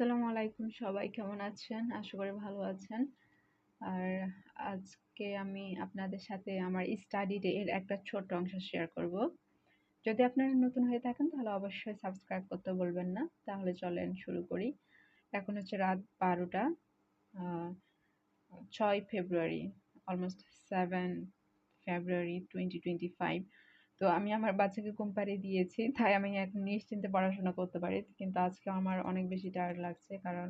আসসালামু আলাইকুম সবাই, কেমন আছেন? আশা করি ভালো আছেন। আর আজকে আমি আপনাদের সাথে আমার স্টাডি ডে এর একটা ছোট্ট অংশ শেয়ার করব। যদি আপনারা নতুন হয়ে থাকেন, তাহলে অবশ্যই সাবস্ক্রাইব করতে বলবেন না। তাহলে চলেন শুরু করি। এখন হচ্ছে রাত বারোটা ছয় ফেব্রুয়ারি almost seven February twenty twenty five তো আমি আমার বাচ্চাকে ঘুম পাড়িয়ে দিয়েছি, তাই আমি এখন নিশ্চিন্তে পড়াশোনা করতে পারি। কিন্তু আজকে আমার অনেক বেশি টায়ার্ড লাগছে কারণ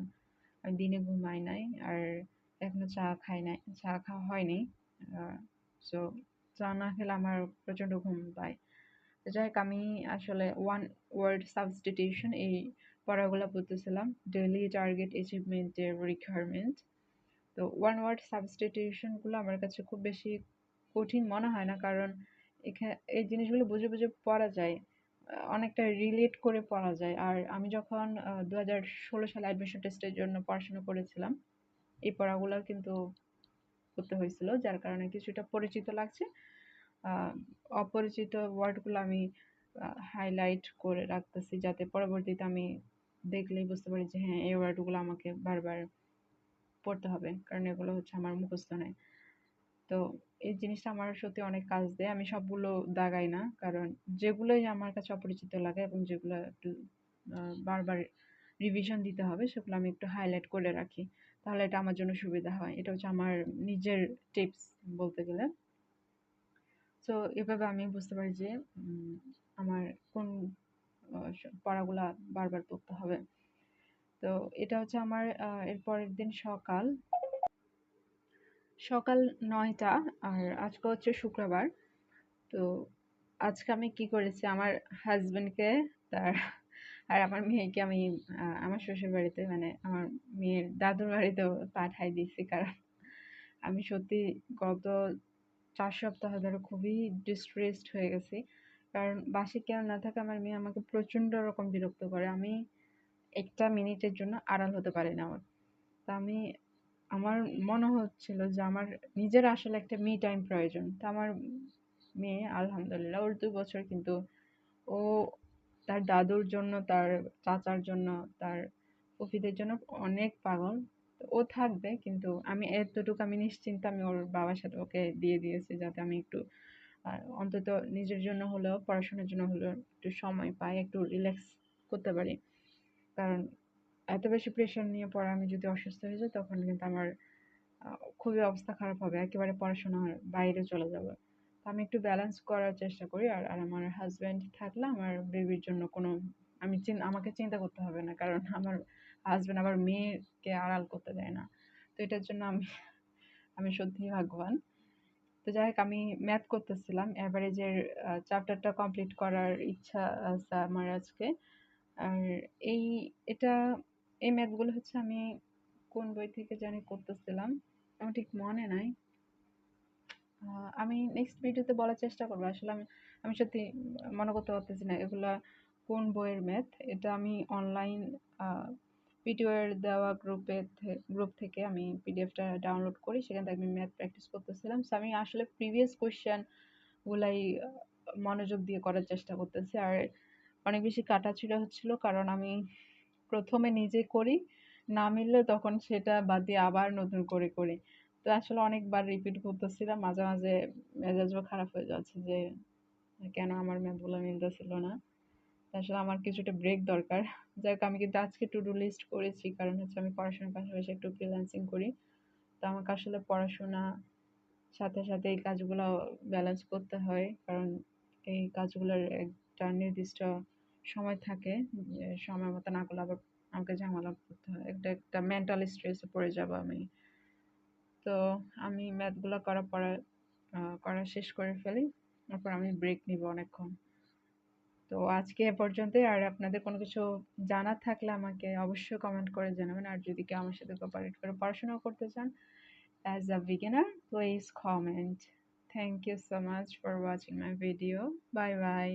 আমি দিনে ঘুমাই নাই আর এখনও চা খাই নাই, চা খাওয়া হয়নি। সো চা না খেলে আমার প্রচণ্ড ঘুম পায়। যাই হোক, আমি আসলে ওয়ান ওয়ার্ড সাবস্টিটিউশন এই পড়াগুলো পড়তেছিলাম। ডেলি টার্গেট অ্যাচিভমেন্টের রিকোয়ারমেন্ট তো ওয়ান ওয়ার্ড সাবস্টিটিউশনগুলো আমার কাছে খুব বেশি কঠিন মনে হয় না কারণ এখানে এই জিনিসগুলো বুঝে বুঝে পড়া যায় অনেকটা রিলেট করে পড়া যায়। আর আমি যখন দু হাজার ষোলো সালে অ্যাডমিশন টেস্টের জন্য পড়াশোনা করেছিলাম, এই পড়াগুলো কিন্তু করতে হয়েছিল, যার কারণে কিছুটা পরিচিত লাগছে। অপরিচিত ওয়ার্ডগুলো আমি হাইলাইট করে রাখতেছি, যাতে পরবর্তীতে আমি দেখলেই বুঝতে পারি যে হ্যাঁ এই ওয়ার্ডগুলো আমাকে বারবার পড়তে হবে, কারণ এগুলো হচ্ছে আমার মুখস্থ নেয়। তো এই জিনিসটা আমার সত্যি অনেক কাজ দেয়। আমি সবগুলো দাগাই না। কারণ যেগুলোই আমার কাছে অপরিচিত লাগে এবং যেগুলো একটু বারবার রিভিশন দিতে হবে, সেগুলো আমি একটু হাইলাইট করে রাখি। তাহলে এটা আমার জন্য সুবিধা হয়। এটা হচ্ছে আমার নিজের টিপস বলতে গেলে। সো এভাবে আমি বুঝতে পারি যে আমার কোন পড়াগুলা বারবার পড়তে হবে। তো এটা হচ্ছে আমার এর পরের দিন সকাল। সকাল নয়টা আর আজকে হচ্ছে শুক্রবার। তো আজকে আমি কি করেছি, আমার হাজব্যান্ডকে তার আর আমার মেয়েকে আমি আমার শ্বশুর বাড়িতে মানে আমার মেয়ের দাদুর বাড়িতে পাঠাই দিয়েছি। কারণ আমি সত্যি গত চার সপ্তাহ ধরে খুবই ডিস্ট্রেসড হয়ে গেছি। কারণ বাসে কেউ না থাকে আমার মেয়ে আমাকে প্রচণ্ড রকম বিরক্ত করে। আমি একটা মিনিটের জন্য আড়াল হতে পারি না আমার। তা আমি আমার মনে হচ্ছিল যে আমার নিজের আসলে একটা মি টাইম প্রয়োজন। তা আমার মেয়ে, আলহামদুলিল্লাহ, ওর দুই বছর কিন্তু ও তার দাদুর জন্য, তার চাচার জন্য, তার ফুফিদের জন্য অনেক পাগল। ও থাকবে, কিন্তু আমি এতটুকু আমি নিশ্চিন্ত আমি ওর বাবার সাথে ওকে দিয়ে দিয়েছি যাতে আমি একটু অন্তত নিজের জন্য হলেও, পড়াশোনার জন্য হলেও একটু সময় পাই, একটু রিল্যাক্স করতে পারি। কারণ এত বেশি প্রেশার নিয়ে পড়া আমি যদি অসুস্থ হয়ে যাই, তখন কিন্তু আমার খুবই অবস্থা খারাপ হবে। একেবারে পড়াশোনার বাইরে চলে যাবে। তো আমি একটু ব্যালেন্স করার চেষ্টা করি আর আর আমার হাজব্যান্ড থাকলে আমার বেবির জন্য কোনো, আমি আমাকে চিন্তা করতে হবে না। কারণ আমার হাজব্যান্ড আবার মেয়েকে আড়াল করতে দেয় না। তো এটার জন্য আমি আমি সত্যিই ভাগ্যবান। তো যাই হোক, আমি ম্যাথ করতেছিলাম। অ্যাভারেজের চ্যাপ্টারটা কমপ্লিট করার ইচ্ছা আছে আমার আজকে। আর এই, এটা এই ম্যাথগুলো হচ্ছে আমি কোন বই থেকে জানি করতেছিলাম, আমার ঠিক মনে নাই। আমি নেক্সট ভিডিওতে বলার চেষ্টা করব। আসলে আমি আমি সত্যি মনে করতে পারতেছি না এগুলা কোন বইয়ের ম্যাথ। এটা আমি অনলাইন পিটিওয়ের দেওয়া গ্রুপে গ্রুপ থেকে আমি পিডিএফটা ডাউনলোড করি, সেখান থেকে আমি ম্যাথ প্র্যাকটিস করতেছিলাম। সো আমি আসলে প্রিভিয়াস কোয়েশ্চেনগুলাই মনোযোগ দিয়ে করার চেষ্টা করতেছি। আর অনেক বেশি কাটাছিড়া হচ্ছিল, কারণ আমি প্রথমে নিজে করি, না মিললে তখন সেটা বাদ দিয়ে আবার নতুন করে করি। তো আসলে অনেকবার রিপিট করতেছিলাম, মাঝে মাঝে মেজাজও খারাপ হয়ে যাচ্ছে যে, কেন আমার ম্যাথগুলো মিলতেছিল না? আসলে আমার কিছুটা ব্রেক দরকার। যাই হোক, আমি কিন্তু আজকে টু ডু লিস্ট করেছি, কারণ হচ্ছে আমি পড়াশোনার পাশাপাশি একটু ফ্রিল্যান্সিং করি। তো আমাকে আসলে পড়াশোনা সাথে সাথে এই কাজগুলো ব্যালেন্স করতে হয়, কারণ এই কাজগুলোর একটা নির্দিষ্ট সময় থাকে সময় মতো না করলে আবার আমাকে ঝামেলা করতে হয়। একটা একটা মেন্টাল স্ট্রেসে পড়ে যাব আমি। তো আমি ম্যাথগুলো করার পরে করা শেষ করে ফেলি। তারপর আমি ব্রেক নিব অনেকক্ষণ। তো আজকে এ পর্যন্তই। আর আপনাদের কোনো কিছু জানার থাকলে আমাকে অবশ্যই কমেন্ট করে জানাবেন। আর যদি কেউ আমার সাথে কোপারেট করে পড়াশোনা করতে চান as a beginner please comment thank you so much for watching my video bye bye